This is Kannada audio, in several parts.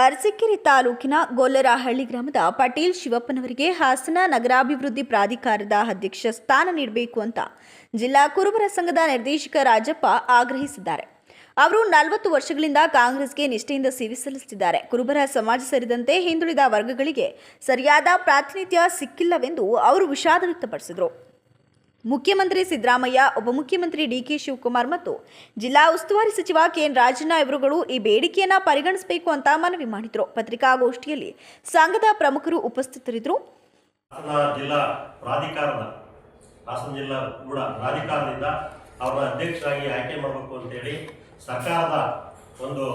ಅರಸೀಕೆರೆ ತಾಲೂಕಿನ ಗೊಲ್ಲರಹಳ್ಳಿ ಗ್ರಾಮದ ಪಟೇಲ್ ಶಿವಪ್ಪನವರಿಗೆ ಹಾಸನ ನಗರಾಭಿವೃದ್ಧಿ ಪ್ರಾಧಿಕಾರದ ಅಧ್ಯಕ್ಷ ಸ್ಥಾನ ನೀಡಬೇಕು ಅಂತ ಜಿಲ್ಲಾ ಕುರುಬರ ಸಂಘದ ನಿರ್ದೇಶಕ ರಾಜಪ್ಪ ಆಗ್ರಹಿಸಿದ್ದಾರೆ. ಅವರು ನಲವತ್ತು ವರ್ಷಗಳಿಂದ ಕಾಂಗ್ರೆಸ್ಗೆ ನಿಷ್ಠೆಯಿಂದ ಸೇವೆ ಸಲ್ಲಿಸುತ್ತಿದ್ದಾರೆ. ಕುರುಬರ ಸಮಾಜ ಸೇರಿದಂತೆ ಹಿಂದುಳಿದ ವರ್ಗಗಳಿಗೆ ಸರಿಯಾದ ಪ್ರಾತಿನಿಧ್ಯ ಸಿಕ್ಕಿಲ್ಲವೆಂದು ಅವರು ವಿಷಾದ ವ್ಯಕ್ತಪಡಿಸಿದರು. ಮುಖ್ಯಮಂತ್ರಿ ಸಿದ್ದರಾಮಯ್ಯ ಉಪಮುಖ್ಯಮಂತ್ರಿ ಡಿಕೆ ಶಿವಕುಮಾರ್ ಮತ್ತು ಜಿಲ್ಲಾ ಉಸ್ತುವಾರಿ ಸಚಿವ ಕೆಎನ್ ರಾಜಣ್ಣ ಇವರುಗಳು ಈ ಬೇಡಿಕೆಯನ್ನು ಪರಿಗಣಿಸಬೇಕು ಅಂತ ಮನವಿ ಮಾಡಿದರು. ಪತ್ರಿಕಾಗೋಷ್ಠಿಯಲ್ಲಿ ಸಂಘದ ಪ್ರಮುಖರು ಉಪಸ್ಥಿತರಿದ್ದರು. ಹಾಸನ ಜಿಲ್ಲಾ ಕೂಡ ಪ್ರಾಧಿಕಾರದಿಂದ ಅವರ ಅಧ್ಯಕ್ಷರಾಗಿ ಆಯ್ಕೆ ಮಾಡಬೇಕು ಅಂತೇಳಿ ಸರ್ಕಾರದ ಒಂದು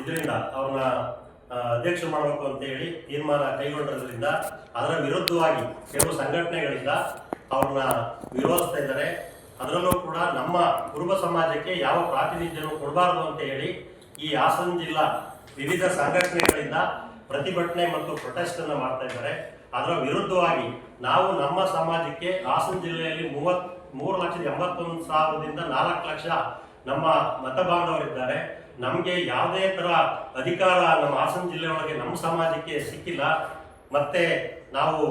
ಇದರಿಂದ ಅವ್ರನ್ನ ಅಧ್ಯಕ್ಷ ಮಾಡಬೇಕು ಅಂತೇಳಿ ತೀರ್ಮಾನ ಕೈಗೊಂಡಿರೋದ್ರಿಂದ ಅದರ ವಿರುದ್ಧವಾಗಿ ಕೆಲವು ಸಂಘಟನೆಗಳಿಂದ ಅವ್ರನ್ನ ವಿರೋಧಿಸ್ತಾ ಇದ್ದಾರೆ. ಅದರಲ್ಲೂ ಕೂಡ ನಮ್ಮ ಕುರುಬ ಸಮಾಜಕ್ಕೆ ಯಾವ ಪ್ರಾತಿನಿಧ್ಯನೂ ಕೊಡಬಾರ್ದು ಅಂತ ಹೇಳಿ ಈ ಹಾಸನ ಜಿಲ್ಲಾ ವಿವಿಧ ಸಂಘಟನೆಗಳಿಂದ ಪ್ರತಿಭಟನೆ ಮತ್ತು ಪ್ರೊಟೆಸ್ಟ್ ಅನ್ನು ಮಾಡ್ತಾ ಇದ್ದಾರೆ. ಅದರ ವಿರುದ್ಧವಾಗಿ ನಾವು ನಮ್ಮ ಸಮಾಜಕ್ಕೆ ಹಾಸನ ಜಿಲ್ಲೆಯಲ್ಲಿ ಮೂವತ್ ಮೂರು ಲಕ್ಷದ ಎಂಬತ್ತೊಂದು ಸಾವಿರದಿಂದ ನಾಲ್ಕು ಲಕ್ಷ ನಮ್ಮ ಮತ ಬಾಂಧವರಿದ್ದಾರೆ. ನಮಗೆ ಯಾವುದೇ ಥರ ಅಧಿಕಾರ, ನಮ್ಮ ಹಾಸನ ಜಿಲ್ಲೆ ಒಳಗೆ ನಮ್ಮ ಸಮಾಜಕ್ಕೆ ಸಿಕ್ಕಿಲ್ಲ. ಮತ್ತೆ ನಾವು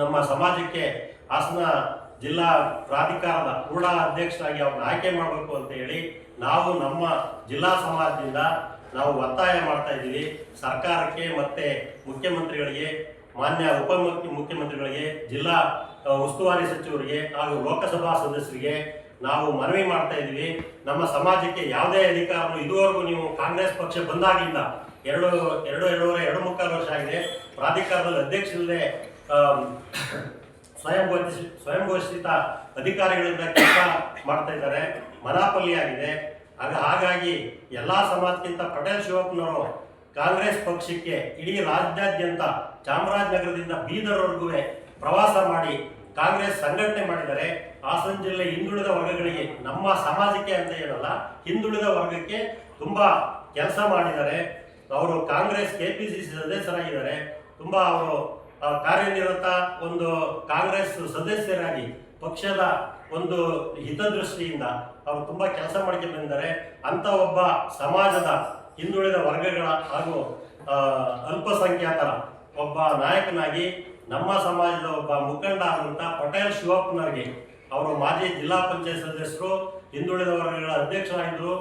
ನಮ್ಮ ಸಮಾಜಕ್ಕೆ ಹಾಸನ ಜಿಲ್ಲಾ ಪ್ರಾಧಿಕಾರದ ಪೂರ್ಣ ಅಧ್ಯಕ್ಷರಾಗಿ ಅವ್ರನ್ನ ಆಯ್ಕೆ ಮಾಡಬೇಕು ಅಂತ ಹೇಳಿ ನಾವು ನಮ್ಮ ಜಿಲ್ಲಾ ಸಮಾಜದಿಂದ ನಾವು ಒತ್ತಾಯ ಮಾಡ್ತಾ ಇದ್ದೀವಿ. ಸರ್ಕಾರಕ್ಕೆ ಮತ್ತೆ ಮುಖ್ಯಮಂತ್ರಿಗಳಿಗೆ, ಮಾನ್ಯ ಉಪ ಮುಖ್ಯಮಂತ್ರಿಗಳಿಗೆ, ಜಿಲ್ಲಾ ಉಸ್ತುವಾರಿ ಸಚಿವರಿಗೆ ಹಾಗೂ ಲೋಕಸಭಾ ಸದಸ್ಯರಿಗೆ ನಾವು ಮನವಿ ಮಾಡ್ತಾ ಇದ್ದೀವಿ ನಮ್ಮ ಸಮಾಜಕ್ಕೆ ಯಾವುದೇ ಅಧಿಕಾರಗಳು ಇದುವರೆಗೂ ನೀವು ಕಾಂಗ್ರೆಸ್ ಪಕ್ಷ ಬಂದಾಗಿಂದ ಎರಡು ಎರಡು, ಎರಡೂವರೆ, ಎರಡು ಮುಕ್ಕಾಲು ವರ್ಷ ಆಗಿದೆ. ಪ್ರಾಧಿಕಾರದಲ್ಲಿ ಅಧ್ಯಕ್ಷರಲ್ಲದೆ ಸ್ವಯಂ ಘೋಷಿಸಿ, ಸ್ವಯಂ ಘೋಷಿತ ಅಧಿಕಾರಿಗಳಿಂದ ಕೆಲಸ ಮಾಡ್ತಾ ಇದ್ದಾರೆ. ಮನಾಪಲ್ಲಿ ಆಗಿದೆ. ಆಗ, ಹಾಗಾಗಿ ಎಲ್ಲ ಸಮಾಜಕ್ಕಿಂತ ಪಟೇಲ್ ಶಿವಪ್ಪನವರು ಕಾಂಗ್ರೆಸ್ ಪಕ್ಷಕ್ಕೆ ಇಡೀ ರಾಜ್ಯಾದ್ಯಂತ ಚಾಮರಾಜನಗರದಿಂದ ಬೀದರ್ವರೆಗೂ ಪ್ರವಾಸ ಮಾಡಿ ಕಾಂಗ್ರೆಸ್ ಸಂಘಟನೆ ಮಾಡಿದರೆ ಹಾಸನ ಜಿಲ್ಲೆ ಹಿಂದುಳಿದ ವರ್ಗಗಳಿಗೆ ನಮ್ಮ ಸಮಾಜಕ್ಕೆ ಅಂತ ಏನಲ್ಲ, ಹಿಂದುಳಿದ ವರ್ಗಕ್ಕೆ ತುಂಬಾ ಕೆಲಸ ಮಾಡಿದ್ದಾರೆ. ಅವರು Congress K P C C ಸದಸ್ಯರಾಗಿದ್ದಾರೆ. ತುಂಬಾ ಅವರು ಕಾರ್ಯನಿರತ ಒಂದು ಕಾಂಗ್ರೆಸ್ ಸದಸ್ಯರಾಗಿ ಪಕ್ಷದ ಒಂದು ಹಿತದೃಷ್ಟಿಯಿಂದ ಅವರು ತುಂಬಾ ಕೆಲಸ ಮಾಡ್ಕೊಂಡು ಬಂದಿದ್ದಾರೆ. ಅಂತ ಒಬ್ಬ ಸಮಾಜದ ಹಿಂದುಳಿದ ವರ್ಗಗಳ ಹಾಗೂ ಅಲ್ಪಸಂಖ್ಯಾತರ ಒಬ್ಬ ನಾಯಕನಾಗಿ ನಮ್ಮ ಸಮಾಜದ ಒಬ್ಬ ಮುಖಂಡ ಆದಂಥ ಪಟೇಲ್ ಶಿವಪ್ಪನವರಿಗೆ ಅವರು ಮಾಜಿ ಜಿಲ್ಲಾ ಪಂಚಾಯತ್ ಸದಸ್ಯರು ಹಿಂದುಳಿದ ವರ್ಗಗಳ ಅಧ್ಯಕ್ಷರಾಗಿದ್ದರು.